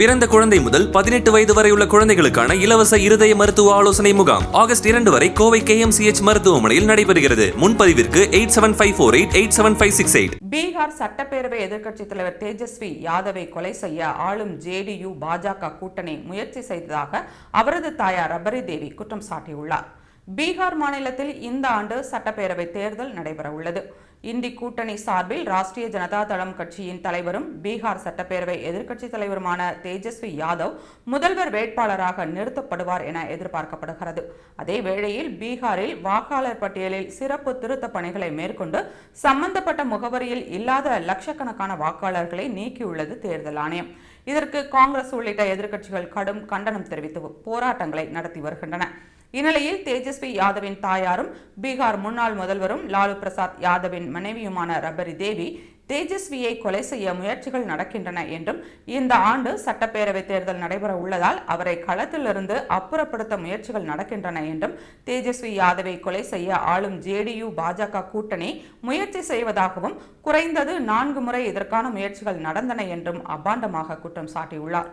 பிறந்த குழந்தை முதல் பதினெட்டு வயது வரை உள்ள குழந்தைகளுக்கான இலவச இருதய மருத்துவ ஆலோசனை முகாம் ஆகஸ்ட் இரண்டு வரை கோவை கேஎம்சிஎச் மருத்துவமனையில் நடைபெறுகிறது. முன்பதிவிற்கு eight seven five four eight eight seven five six eight. Bihar சட்டப்பேரவை எதிர்க்கட்சித் தலைவர் தேஜஸ்வி யாதவை கொலை செய்ய ஆளும் ஜேடியு பாஜக கூட்டணி முயற்சி செய்ததாக அவரது தாயார் ரபரி தேவி குற்றம் சாட்டியுள்ளார். பீகார் மாநிலத்தில் இந்த ஆண்டு சட்டப்பேரவை தேர்தல் நடைபெற உள்ளது இந்தி கூட்டணி சார்பில் ராஷ்டிரிய ஜனதா தளம் கட்சியின் தலைவரும் பீகார் சட்டப்பேரவை எதிர்க்கட்சித் தலைவருமான தேஜஸ்வி யாதவ் முதல்வர் வேட்பாளராக நிறுத்தப்படுவார் என எதிர்பார்க்கப்படுகிறது. அதே வேளையில் பீகாரில் வாக்காளர் பட்டியலில் சிறப்பு திருத்த பணிகளை மேற்கொண்டு சம்பந்தப்பட்ட முகவரியில் இல்லாத லட்சக்கணக்கான வாக்காளர்களை நீக்கியுள்ளது தேர்தல் ஆணையம். இதற்கு காங்கிரஸ் உள்ளிட்ட எதிர்க்கட்சிகள் கடும் கண்டனம் தெரிவித்து போராட்டங்களை நடத்தி வருகின்றன. இந்நிலையில் தேஜஸ்வி யாதவின் தாயாரும் பீகார் முன்னாள் முதல்வரும் லாலு பிரசாத் யாதவின் மனைவியுமான ரபரி தேவி தேஜஸ்வியை கொலை செய்ய முயற்சிகள் நடக்கின்றன என்றும் இந்த ஆண்டு சட்டப்பேரவை தேர்தல் நடைபெற உள்ளதால் அவரை களத்திலிருந்து அப்புறப்படுத்த முயற்சிகள் நடக்கின்றன என்றும் தேஜஸ்வி யாதவை கொலை செய்ய ஆளும் ஜேடியு பாஜக கூட்டணி முயற்சி செய்வதாகவும் குறைந்தது நான்கு முறை இதற்கான முயற்சிகள் நடந்தன என்றும் அபாண்டமாக குற்றம் சாட்டியுள்ளார்.